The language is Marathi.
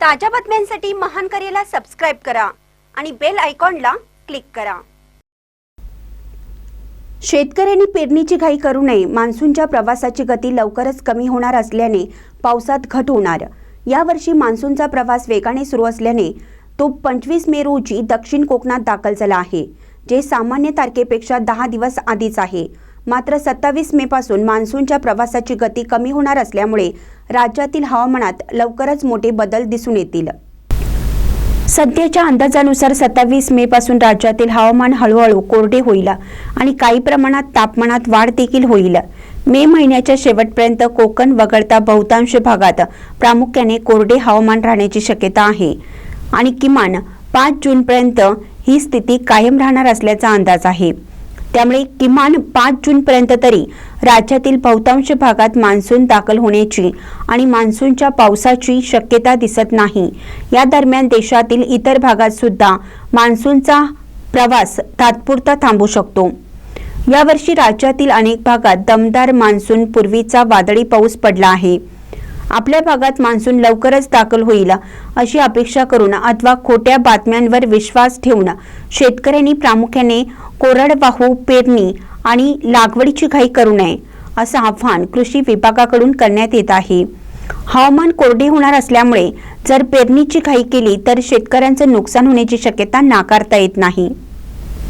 ताज्या बातम्यांसाठी महान करेला सबस्क्राईब करा आणि बेल आयकॉनला क्लिक करा. शेतकऱ्यांनी पेरणीची घाई करू नये. मान्सूनच्या प्रवासाची गती लवकरच कमी होणार असल्याने पावसात घट होणार. यावर्षी मान्सूनचा प्रवास वेगाने सुरू असल्याने तो पंचवीस मे रोजी दक्षिण कोकणात दाखल झाला आहे जे सामान्य तारखेपेक्षा दहा दिवस आधीच आहे. मात्र सत्तावीस मे पासून मान्सूनच्या प्रवासाची गती कमी होणार असल्यामुळे राज्यातील हवामानात लवकरच मोठे बदल दिसून येतील. सध्याच्या अंदाजानुसार सत्तावीस मे पासून राज्यातील हवामान हळूहळू कोरडे होईल आणि काही प्रमाणात तापमानात वाढ देखील होईल. मे महिन्याच्या शेवटपर्यंत कोकण वगळता बहुतांश भागात प्रामुख्याने कोरडे हवामान राहण्याची शक्यता आहे. आणि किमान पाच जूनपर्यंत ही स्थिती कायम राहणार असल्याचा अंदाज आहे. त्यामुळे किमान पाच जूनपर्यंत तरी राज्यातील बहुतांश भागात मान्सून दाखल होण्याची आणि मान्सूनच्या पावसाची शक्यता दिसत नाही. या दरम्यान देशातील इतर भागात सुद्धा मान्सूनचा प्रवास तात्पुरता थांबू शकतो. यावर्षी राज्यातील अनेक भागात दमदार मान्सून पूर्वीचा वादळी पाऊस पडला आहे. आपल्या भागात मान्सून लवकरच दाखल होईल अशी अपेक्षा करून अथवा खोट्या बातम्यांवर विश्वास ठेवून शेतकऱ्यांनी प्रामुख्याने कोरडवाहू पेरणी आणि लागवडीची घाई करू नये असं आव्हान कृषी विभागाकडून करण्यात येत आहे. हवामान कोरडे होणार असल्यामुळे जर पेरणीची घाई केली तर शेतकऱ्यांचं नुकसान होण्याची शक्यता नाकारता येत नाही.